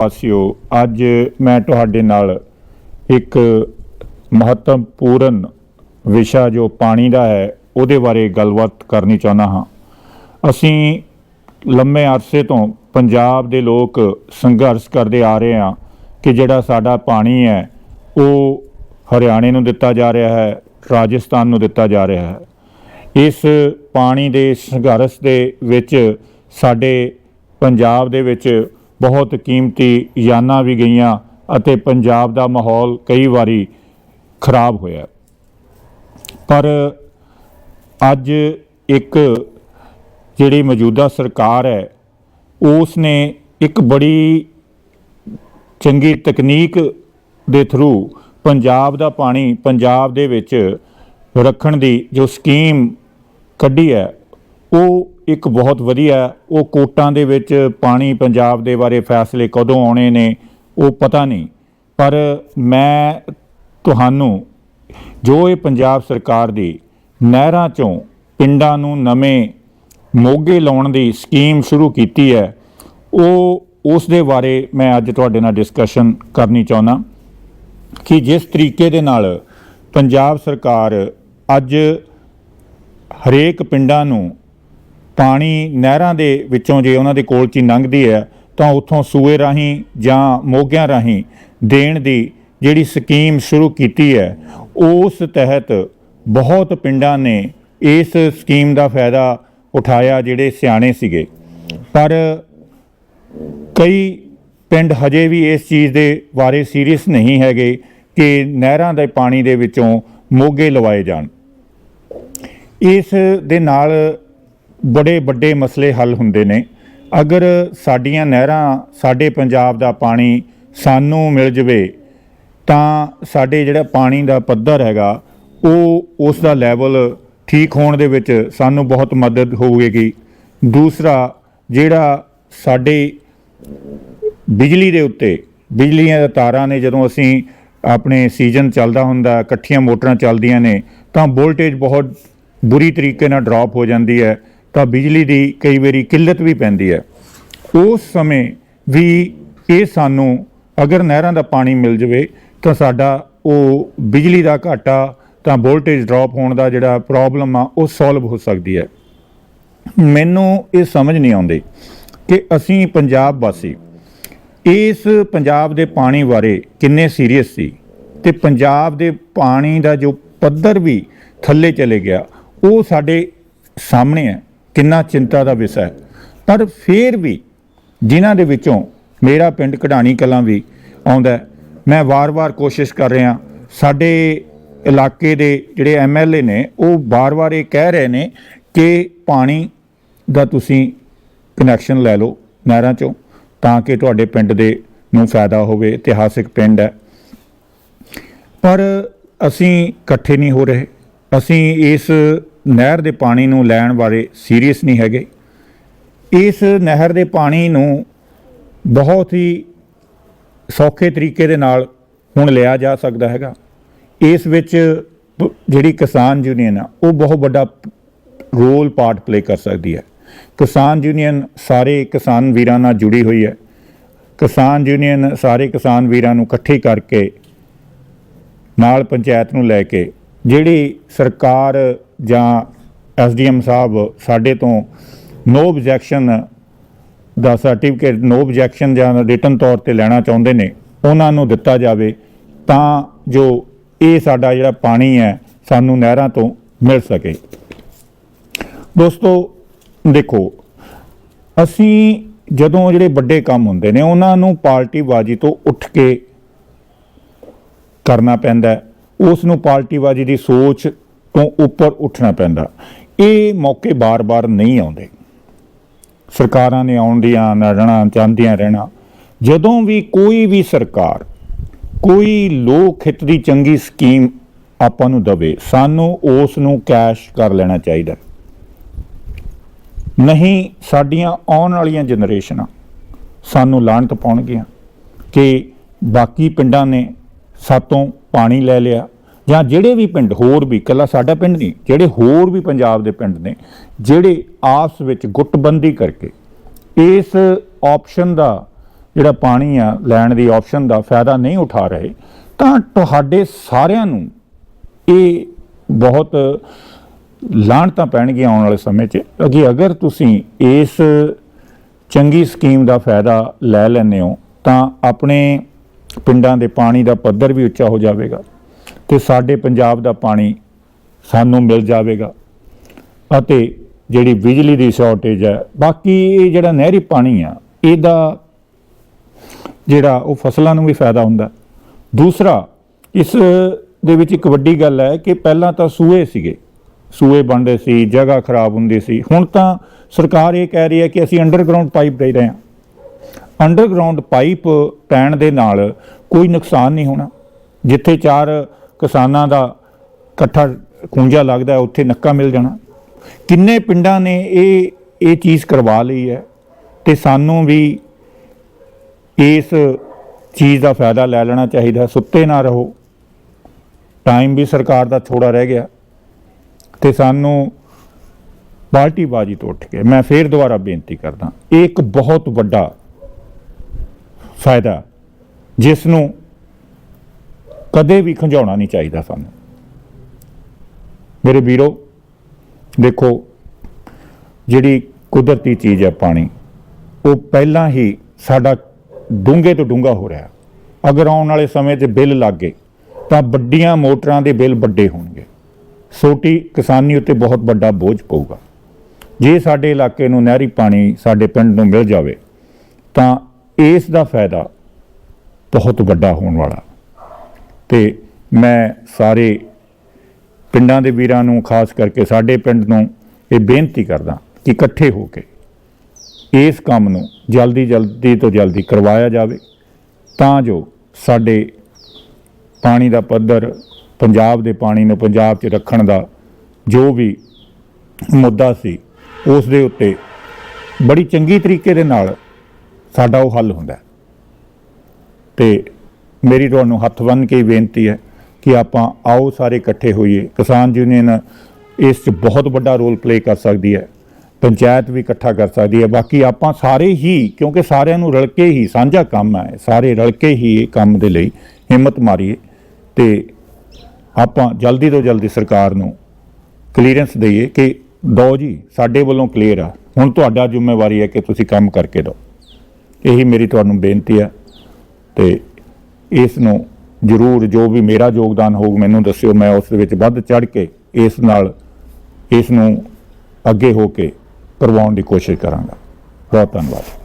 ਵਾਸੀਓ, ਅੱਜ ਮੈਂ ਤੁਹਾਡੇ ਨਾਲ ਇੱਕ ਮਹੱਤਵਪੂਰਨ ਵਿਸ਼ਾ ਜੋ ਪਾਣੀ ਦਾ ਹੈ, ਉਹਦੇ ਬਾਰੇ ਗੱਲਬਾਤ ਕਰਨੀ ਚਾਹੁੰਦਾ ਹਾਂ। ਅਸੀਂ ਲੰਮੇ ਅਰਸੇ ਤੋਂ ਪੰਜਾਬ ਦੇ ਲੋਕ ਸੰਘਰਸ਼ ਕਰਦੇ ਆ ਰਹੇ ਹਾਂ ਕਿ ਜਿਹੜਾ ਸਾਡਾ ਪਾਣੀ ਹੈ, ਉਹ ਹਰਿਆਣੇ ਨੂੰ ਦਿੱਤਾ ਜਾ ਰਿਹਾ ਹੈ, ਰਾਜਸਥਾਨ ਨੂੰ ਦਿੱਤਾ ਜਾ ਰਿਹਾ ਹੈ। ਇਸ ਪਾਣੀ ਦੇ ਸੰਘਰਸ਼ ਦੇ ਵਿੱਚ ਸਾਡੇ ਪੰਜਾਬ ਦੇ ਵਿੱਚ ਬਹੁਤ ਕੀਮਤੀ ਯਾਨਾਂ ਵੀ ਗਈਆਂ ਅਤੇ ਪੰਜਾਬ ਦਾ ਮਾਹੌਲ ਕਈ ਵਾਰੀ ਖਰਾਬ ਹੋਇਆ। ਪਰ ਅੱਜ ਇੱਕ ਜਿਹੜੀ ਮੌਜੂਦਾ ਸਰਕਾਰ ਹੈ ਉਸ ਨੇ ਇੱਕ ਬੜੀ ਚੰਗੀ ਤਕਨੀਕ ਦੇ ਥਰੂ ਪੰਜਾਬ ਦਾ ਪਾਣੀ ਪੰਜਾਬ ਦੇ ਵਿੱਚ ਰੱਖਣ ਦੀ ਜੋ ਸਕੀਮ ਕੱਢੀ ਹੈ, ਉਹ ਇੱਕ ਬਹੁਤ ਵਧੀਆ, ਉਹ ਕੋਟਾਂ ਦੇ ਵਿੱਚ ਪਾਣੀ ਪੰਜਾਬ ਦੇ ਬਾਰੇ ਫੈਸਲੇ ਕਦੋਂ ਆਉਣੇ ਨੇ, ਉਹ ਪਤਾ ਨਹੀਂ। ਪਰ ਮੈਂ ਤੁਹਾਨੂੰ, ਜੋ ਇਹ ਪੰਜਾਬ ਸਰਕਾਰ ਦੀ ਨਹਿਰਾਂ ਚੋਂ ਪਿੰਡਾਂ ਨੂੰ ਨਵੇਂ ਮੋਗੇ ਲਾਉਣ ਦੀ ਸਕੀਮ ਸ਼ੁਰੂ ਕੀਤੀ ਹੈ, ਉਹ, ਉਸ ਦੇ ਬਾਰੇ ਮੈਂ ਅੱਜ ਤੁਹਾਡੇ ਨਾਲ ਡਿਸਕਸ਼ਨ ਕਰਨੀ ਚਾਹੁੰਦਾ। ਕਿ ਜਿਸ ਤਰੀਕੇ ਦੇ ਨਾਲ ਪੰਜਾਬ ਸਰਕਾਰ ਅੱਜ ਹਰੇਕ ਪਿੰਡਾਂ ਨੂੰ ਪਾਣੀ ਨਹਿਰਾਂ ਦੇ ਵਿੱਚੋਂ ਜੇ ਉਹਨਾਂ ਦੇ ਕੋਲ ਚ ਹੀ ਲੰਘਦੀ ਹੈ, ਤਾਂ ਉੱਥੋਂ ਸੂਏ ਰਾਹੀਂ ਜਾਂ ਮੋਗਿਆਂ ਰਾਹੀਂ ਦੇਣ ਦੀ ਜਿਹੜੀ ਸਕੀਮ ਸ਼ੁਰੂ ਕੀਤੀ ਹੈ, ਉਸ ਤਹਿਤ ਬਹੁਤ ਪਿੰਡਾਂ ਨੇ ਇਸ ਸਕੀਮ ਦਾ ਫਾਇਦਾ ਉਠਾਇਆ ਜਿਹੜੇ ਸਿਆਣੇ ਸੀਗੇ। ਪਰ ਕਈ ਪਿੰਡ ਹਜੇ ਵੀ ਇਸ ਚੀਜ਼ ਦੇ ਬਾਰੇ ਸੀਰੀਅਸ ਨਹੀਂ ਹੈਗੇ ਕਿ ਨਹਿਰਾਂ ਦੇ ਪਾਣੀ ਦੇ ਵਿੱਚੋਂ ਮੋਗੇ ਲਵਾਏ ਜਾਣ। ਇਸ ਦੇ ਨਾਲ ਬੜੇ ਵੱਡੇ ਮਸਲੇ ਹੱਲ ਹੁੰਦੇ ਨੇ। ਅਗਰ ਸਾਡੀਆਂ ਨਹਿਰਾਂ, ਸਾਡੇ ਪੰਜਾਬ ਦਾ ਪਾਣੀ ਸਾਨੂੰ ਮਿਲ ਜਵੇ, ਤਾਂ ਸਾਡੇ ਜਿਹੜਾ ਪਾਣੀ ਦਾ ਪੱਧਰ ਹੈਗਾ, ਉਹ ਉਸ ਦਾ ਲੈਵਲ ਠੀਕ ਹੋਣ ਦੇ ਵਿੱਚ ਸਾਨੂੰ ਬਹੁਤ ਮਦਦ ਹੋਵੇਗੀ। ਦੂਸਰਾ, ਜਿਹੜਾ ਸਾਡੇ ਬਿਜਲੀ ਦੇ ਉੱਤੇ, ਬਿਜਲੀਆਂ ਦੇ ਤਾਰਾਂ ਨੇ, ਜਦੋਂ ਅਸੀਂ ਆਪਣੇ ਸੀਜ਼ਨ ਚੱਲਦਾ ਹੁੰਦਾ, ਇਕੱਠੀਆਂ ਮੋਟਰਾਂ ਚੱਲਦੀਆਂ ਨੇ, ਤਾਂ ਵੋਲਟੇਜ ਬਹੁਤ ਬੁਰੀ ਤਰੀਕੇ ਨਾਲ ਡ੍ਰੌਪ ਹੋ ਜਾਂਦੀ ਹੈ। ਤਾਂ ਬਿਜਲੀ ਦੀ ਕਈ ਵਾਰੀ ਕਿੱਲਤ ਵੀ ਪੈਂਦੀ ਹੈ। ਉਸ ਸਮੇਂ ਵੀ ਇਹ ਸਾਨੂੰ ਅਗਰ ਨਹਿਰਾਂ ਦਾ ਪਾਣੀ ਮਿਲ ਜਵੇ ਤਾਂ ਸਾਡਾ ਉਹ ਬਿਜਲੀ ਦਾ ਘਾਟਾ ਤਾਂ ਵੋਲਟੇਜ ਡ੍ਰੌਪ ਹੋਣ ਦਾ ਜਿਹੜਾ ਪ੍ਰੋਬਲਮ ਆ, ਉਹ ਸੋਲਵ ਹੋ ਸਕਦੀ ਹੈ। ਮੈਨੂੰ ਇਹ ਸਮਝ ਨਹੀਂ ਆਉਂਦੀ ਕਿ ਅਸੀਂ ਪੰਜਾਬ ਵਾਸੀ ਇਸ ਪੰਜਾਬ ਦੇ ਪਾਣੀ ਬਾਰੇ ਕਿੰਨੇ ਸੀਰੀਅਸ ਸੀ ਤੇ ਪੰਜਾਬ ਦੇ ਪਾਣੀ ਦਾ ਜੋ ਪੱਧਰ ਵੀ ਥੱਲੇ ਚਲੇ ਗਿਆ, ਉਹ ਸਾਡੇ ਸਾਹਮਣੇ ਹੈ। ਕਿੰਨਾ ਚਿੰਤਾ ਦਾ ਵਿਸ਼ਾ ਹੈ। ਪਰ ਫਿਰ ਵੀ ਜਿਨ੍ਹਾਂ ਦੇ ਵਿੱਚੋਂ ਮੇਰਾ ਪਿੰਡ ਕਢਾਣੀ ਕਲਾਂ ਵੀ ਆਉਂਦਾ ਮੈਂ ਵਾਰ-ਵਾਰ ਕੋਸ਼ਿਸ਼ ਕਰ ਰਿਹਾ, ਸਾਡੇ ਇਲਾਕੇ ਦੇ ਜਿਹੜੇ ਐਮਐਲਏ ਨੇ, ਉਹ ਵਾਰ-ਵਾਰ ਇਹ ਕਹਿ ਰਹੇ ਨੇ ਕਿ ਪਾਣੀ ਦਾ ਤੁਸੀਂ ਕਨੈਕਸ਼ਨ ਲੈ ਲਓ ਨਹਿਰਾਂ ਚੋਂ, ਤਾਂ ਕਿ ਤੁਹਾਡੇ ਪਿੰਡ ਦੇ ਨੂੰ ਫਾਇਦਾ ਹੋਵੇ, ਇਤਿਹਾਸਿਕ ਪਿੰਡ ਹੈ। ਪਰ ਅਸੀਂ ਇਕੱਠੇ ਨਹੀਂ ਹੋ ਰਹੇ। ਅਸੀਂ ਇਸ ਨਹਿਰ ਦੇ ਪਾਣੀ ਨੂੰ ਲੈਣ ਬਾਰੇ ਸੀਰੀਅਸ ਨਹੀਂ ਹੈਗੇ। ਇਸ ਨਹਿਰ ਦੇ ਪਾਣੀ ਨੂੰ ਬਹੁਤ ਹੀ ਸੌਖੇ ਤਰੀਕੇ ਦੇ ਨਾਲ ਹੁਣ ਲਿਆ ਜਾ ਸਕਦਾ ਹੈਗਾ। ਇਸ ਵਿੱਚ ਜਿਹੜੀ ਕਿਸਾਨ ਯੂਨੀਅਨ ਆ, ਉਹ ਬਹੁਤ ਵੱਡਾ ਰੋਲ ਪਾਰਟ ਪਲੇ ਕਰ ਸਕਦੀ ਹੈ। ਕਿਸਾਨ ਯੂਨੀਅਨ ਸਾਰੇ ਕਿਸਾਨ ਵੀਰਾਂ ਨਾਲ ਜੁੜੀ ਹੋਈ ਹੈ। ਕਿਸਾਨ ਯੂਨੀਅਨ ਸਾਰੇ ਕਿਸਾਨ ਵੀਰਾਂ ਨੂੰ ਇਕੱਠੇ ਕਰਕੇ ਨਾਲ ਪੰਚਾਇਤ ਨੂੰ ਲੈ ਕੇ ਜਿਹੜੀ ਸਰਕਾਰ ਜਾਂ ਐਸਡੀਐਮ ਸਾਹਿਬ ਸਾਡੇ ਤੋਂ ਨੋ ਆਬਜੈਕਸ਼ਨ ਦਾ ਸਰਟੀਫਿਕੇਟ ਨੋ ਆਬਜੈਕਸ਼ਨ ਜਾਂ ਰਿਟਨ ਤੌਰ ਤੇ ਲੈਣਾ ਚਾਹੁੰਦੇ ਨੇ, ਉਹਨਾਂ ਨੂੰ ਦਿੱਤਾ ਜਾਵੇ, ਤਾਂ ਜੋ ਇਹ ਸਾਡਾ ਜਿਹੜਾ ਪਾਣੀ ਹੈ, ਸਾਨੂੰ ਨਹਿਰਾਂ ਤੋਂ ਮਿਲ ਸਕੇ ਦੋਸਤੋ, ਦੇਖੋ, ਅਸੀਂ ਜਦੋਂ ਜਿਹੜੇ ਵੱਡੇ ਕੰਮ ਹੁੰਦੇ ਨੇ, ਉਹਨਾਂ ਨੂੰ ਪਾਰਟੀਬਾਜ਼ੀ ਤੋਂ ਉੱਠ ਕੇ ਕਰਨਾ ਪੈਂਦਾ ਹੈ। ਉਸ ਨੂੰ ਪਾਰਟੀਬਾਜ਼ੀ ਦੀ ਸੋਚ ਤੋਂ ਉੱਪਰ ਉੱਠਣਾ ਪੈਂਦਾ। ਇਹ ਮੌਕੇ ਬਾਰ-ਬਾਰ ਨਹੀਂ ਆਉਂਦੇ। ਸਰਕਾਰਾਂ ਨੇ ਆਉਣ ਦੀਆਂ, ਨਾ ਚਾਹੁੰਦੀਆਂ ਰਹਿਣਾ। ਜਦੋਂ ਵੀ ਕੋਈ ਵੀ ਸਰਕਾਰ, ਕੋਈ ਲੋਕ ਹਿੱਤ ਦੀ ਚੰਗੀ ਸਕੀਮ ਆਪਾਂ ਨੂੰ ਦਵੇ, ਸਾਨੂੰ ਉਸ ਨੂੰ ਕੈਸ਼ ਕਰ ਲੈਣਾ ਚਾਹੀਦਾ। ਨਹੀਂ, ਸਾਡੀਆਂ ਆਉਣ ਵਾਲੀਆਂ ਜਨਰੇਸ਼ਨਾਂ ਸਾਨੂੰ ਲਾਹਨਤ ਪਾਉਣਗੀਆਂ ਕਿ ਬਾਕੀ ਪਿੰਡਾਂ ਨੇ ਸਾਤੋਂ ਪਾਣੀ ਲੈ ਲਿਆ ਜਾਂ ਜਿਹੜੇ ਵੀ ਪਿੰਡ, ਹੋਰ ਵੀ, ਇਕੱਲਾ ਸਾਡਾ ਪਿੰਡ ਨਹੀਂ, ਜਿਹੜੇ ਹੋਰ ਵੀ ਪੰਜਾਬ ਦੇ ਪਿੰਡ ਨੇ, ਜਿਹੜੇ ਆਪਸ ਵਿੱਚ ਗੁੱਟਬੰਦੀ ਕਰਕੇ ਇਸ ਆਪਸ਼ਨ ਦਾ ਜਿਹੜਾ ਪਾਣੀ ਆ, ਲੈਣ ਦੀ ਆਪਸ਼ਨ ਦਾ ਫਾਇਦਾ ਨਹੀਂ ਉਠਾ ਰਹੇ, ਤਾਂ ਤੁਹਾਡੇ ਸਾਰਿਆਂ ਨੂੰ ਇਹ ਬਹੁਤ ਲਾਣ ਤਾਂ ਪੈਣਗੀਆਂ ਆਉਣ ਵਾਲੇ ਸਮੇਂ 'ਚ ਕਿ ਅਗਰ ਤੁਸੀਂ ਇਸ ਚੰਗੀ ਸਕੀਮ ਦਾ ਫਾਇਦਾ ਲੈ ਲੈਂਦੇ ਹੋ, ਤਾਂ ਆਪਣੇ ਪਿੰਡਾਂ ਦੇ ਪਾਣੀ ਦਾ ਪੱਧਰ ਵੀ ਉੱਚਾ ਹੋ ਜਾਵੇਗਾ ਤੇ ਸਾਡੇ ਪੰਜਾਬ ਦਾ ਪਾਣੀ ਸਾਨੂੰ ਮਿਲ ਜਾਵੇਗਾ ਅਤੇ ਜਿਹੜੀ ਬਿਜਲੀ ਦੀ ਸ਼ਾਰਟੇਜ ਹੈ, ਬਾਕੀ ਇਹ ਜਿਹੜਾ ਨਹਿਰੀ ਪਾਣੀ ਆ, ਇਹਦਾ ਜਿਹੜਾ ਉਹ ਫਸਲਾਂ ਨੂੰ ਵੀ ਫਾਇਦਾ ਹੁੰਦਾ। ਦੂਸਰਾ, ਇਸ ਦੇ ਵਿੱਚ ਇੱਕ ਵੱਡੀ ਗੱਲ ਹੈ ਕਿ ਪਹਿਲਾਂ ਤਾਂ ਸੂਏ ਸੀਗੇ। ਸੂਏ ਬਣਦੇ ਸੀ, ਜਗ੍ਹਾ ਖਰਾਬ ਹੁੰਦੀ ਸੀ। ਹੁਣ ਤਾਂ ਸਰਕਾਰ ਇਹ ਕਹਿ ਰਹੀ ਹੈ ਕਿ ਅਸੀਂ ਅੰਡਰਗਰਾਉਂਡ ਪਾਈਪ ਦੇ ਰਹੇ ਹਾਂ। ਅੰਡਰਗਰਾਉਂਡ ਪਾਈਪ ਪੈਣ ਦੇ ਨਾਲ ਕੋਈ ਨੁਕਸਾਨ ਨਹੀਂ ਹੋਣਾ। ਜਿੱਥੇ ਚਾਰ ਕਿਸਾਨਾਂ ਦਾ ਇਕੱਠਾ ਕੁੰਜਾ ਲੱਗਦਾ ਉੱਥੇ ਨੱਕਾ ਮਿਲ ਜਾਣਾ। ਕਿੰਨੇ ਪਿੰਡਾਂ ਨੇ ਇਹ ਇਹ ਚੀਜ਼ ਕਰਵਾ ਲਈ ਹੈ ਤੇ ਸਾਨੂੰ ਵੀ ਇਸ ਚੀਜ਼ ਦਾ ਫਾਇਦਾ ਲੈ ਲੈਣਾ ਚਾਹੀਦਾ। ਸੁੱਤੇ ਨਾ ਰਹੋ। ਟਾਈਮ ਵੀ ਸਰਕਾਰ ਦਾ ਥੋੜਾ ਰਹਿ ਗਿਆ ਤੇ ਸਾਨੂੰ ਪਾਰਟੀ ਬਾਜੀ ਤੋਂ ਉੱਠ ਕੇ ਮੈਂ ਫੇਰ ਦੁਬਾਰਾ ਬੇਨਤੀ ਕਰਦਾ, ਇਹ ਇੱਕ ਬਹੁਤ ਵੱਡਾ ਫਾਇਦਾ। ਜਿਸ ਨੂੰ ਕਦੇ ਵੀ ਖੰਝਾਉਣਾ ਨਹੀਂ ਚਾਹੀਦਾ ਸਾਨੂੰ। ਮੇਰੇ ਵੀਰੋ, ਦੇਖੋ, ਜਿਹੜੀ ਕੁਦਰਤੀ ਚੀਜ਼ ਹੈ ਪਾਣੀ, ਉਹ ਪਹਿਲਾਂ ਹੀ ਸਾਡਾ ਡੂੰਘੇ ਤੋਂ ਡੂੰਘਾ ਹੋ ਰਿਹਾ। ਅਗਰ ਆਉਣ ਵਾਲੇ ਸਮੇਂ 'ਚ ਬਿੱਲ ਲੱਗ ਗਏ, ਤਾਂ ਵੱਡੀਆਂ ਮੋਟਰਾਂ ਦੇ ਬਿੱਲ ਵੱਡੇ ਹੋਣਗੇ। ਛੋਟੀ ਕਿਸਾਨੀ ਉੱਤੇ ਬਹੁਤ ਵੱਡਾ ਬੋਝ ਪਊਗਾ। ਜੇ ਸਾਡੇ ਇਲਾਕੇ ਨੂੰ ਨਹਿਰੀ ਪਾਣੀ ਸਾਡੇ ਪਿੰਡ ਨੂੰ ਮਿਲ ਜਾਵੇ, ਤਾਂ ਇਸ ਦਾ ਫਾਇਦਾ ਬਹੁਤ ਵੱਡਾ ਹੋਣ ਵਾਲਾ। ਤੇ ਮੈਂ ਸਾਰੇ ਪਿੰਡਾਂ ਦੇ ਵੀਰਾਂ ਨੂੰ, ਖਾਸ ਕਰਕੇ ਸਾਡੇ ਪਿੰਡ ਨੂੰ ਇਹ ਬੇਨਤੀ ਕਰਦਾ ਕਿ ਇਕੱਠੇ ਹੋ ਕੇ ਇਸ ਕੰਮ ਨੂੰ ਜਲਦੀ ਜਲਦੀ ਤੋਂ ਜਲਦੀ ਕਰਵਾਇਆ ਜਾਵੇ। ਤਾਂ ਜੋ ਸਾਡੇ ਪਾਣੀ ਦਾ ਪੱਧਰ, ਪੰਜਾਬ ਦੇ ਪਾਣੀ ਨੂੰ ਪੰਜਾਬ 'ਚ ਰੱਖਣ ਦਾ ਜੋ ਵੀ ਮੁੱਦਾ ਸੀ, ਉਸ ਦੇ ਉੱਤੇ ਬੜੀ ਚੰਗੀ ਤਰੀਕੇ ਦੇ ਨਾਲ ਸਾਡਾ ਉਹ ਹੱਲ ਹੁੰਦਾ ਹੈ। ਤੇ ਮੇਰੀ ਤੁਹਾਨੂੰ ਹੱਥ ਬੰਨ੍ਹ ਕੇ ਬੇਨਤੀ ਹੈ ਕਿ ਆਪਾਂ ਆਓ ਸਾਰੇ ਇਕੱਠੇ ਹੋਈਏ। ਕਿਸਾਨ ਯੂਨੀਅਨ ਇਸ 'ਚ ਬਹੁਤ ਵੱਡਾ ਰੋਲ ਪਲੇ ਕਰ ਸਕਦੀ ਹੈ। ਪੰਚਾਇਤ ਵੀ ਇਕੱਠਾ ਕਰ ਸਕਦੀ ਹੈ। ਬਾਕੀ ਆਪਾਂ ਸਾਰੇ ਹੀ, ਕਿਉਂਕਿ ਸਾਰਿਆਂ ਨੂੰ ਰਲ ਕੇ ਹੀ ਸਾਂਝਾ ਕੰਮ ਹੈ, ਸਾਰੇ ਰਲ ਕੇ ਹੀ ਇਹ ਕੰਮ ਦੇ ਲਈ ਹਿੰਮਤ ਮਾਰੀਏ। ਤੇ ਆਪਾਂ ਜਲਦੀ ਤੋਂ ਜਲਦੀ ਸਰਕਾਰ ਨੂੰ ਕਲੀਅਰੈਂਸ ਦਈਏ ਕਿ ਦੋ ਜੀ, ਸਾਡੇ ਵੱਲੋਂ ਕਲੀਅਰ ਆ। ਹੁਣ ਤੁਹਾਡਾ ਜ਼ਿੰਮੇਵਾਰੀ ਹੈ ਕਿ ਤੁਸੀਂ ਕੰਮ ਕਰਕੇ ਦਿਓ। ਇਹੀ ਮੇਰੀ ਤੁਹਾਨੂੰ ਬੇਨਤੀ ਹੈ ਤੇ ਇਸ ਨੂੰ ਜ਼ਰੂਰ ਜੋ ਵੀ ਮੇਰਾ ਯੋਗਦਾਨ ਹੋਊ ਮੈਨੂੰ ਦੱਸਿਓ, ਮੈਂ ਉਸ ਦੇ ਵਿੱਚ ਵੱਧ ਚੜ ਕੇ ਇਸ ਨਾਲ ਇਸ ਨੂੰ ਅੱਗੇ ਹੋ ਕੇ ਕਰਵਾਉਣ ਦੀ ਕੋਸ਼ਿਸ਼ ਕਰਾਂਗਾ। ਬਹੁਤ ਧੰਨਵਾਦ।